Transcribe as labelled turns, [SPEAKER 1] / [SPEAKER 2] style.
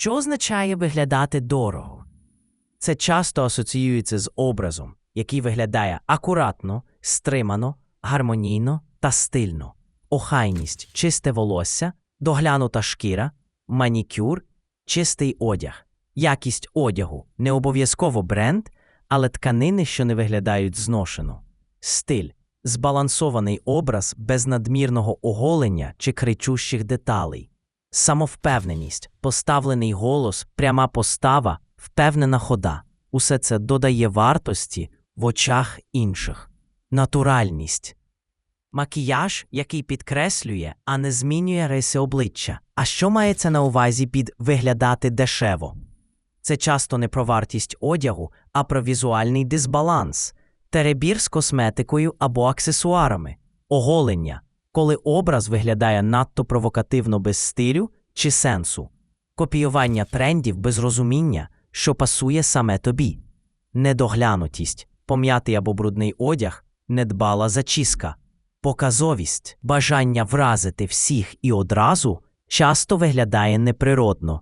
[SPEAKER 1] Що означає виглядати дорого? Це часто асоціюється з образом, який виглядає акуратно, стримано, гармонійно та стильно. Охайність, чисте волосся, доглянута шкіра, манікюр, чистий одяг, якість одягу, не обов'язково бренд, але тканини, що не виглядають зношено. Стиль збалансований образ без надмірного оголення чи кричущих деталей. Самовпевненість, поставлений голос, пряма постава, впевнена хода. Усе це додає вартості в очах інших. Натуральність. Макіяж, який підкреслює, а не змінює риси обличчя. А що мається на увазі під виглядати дешево? Це часто не про вартість одягу, а про візуальний дисбаланс, теребір з косметикою або аксесуарами, оголення, коли образ виглядає надто провокативно без стилю чи сенсу, копіювання трендів без розуміння, що пасує саме тобі, недоглянутість, пом'ятий або брудний одяг, недбала зачіска, показовість, бажання вразити всіх і одразу часто виглядає неприродно,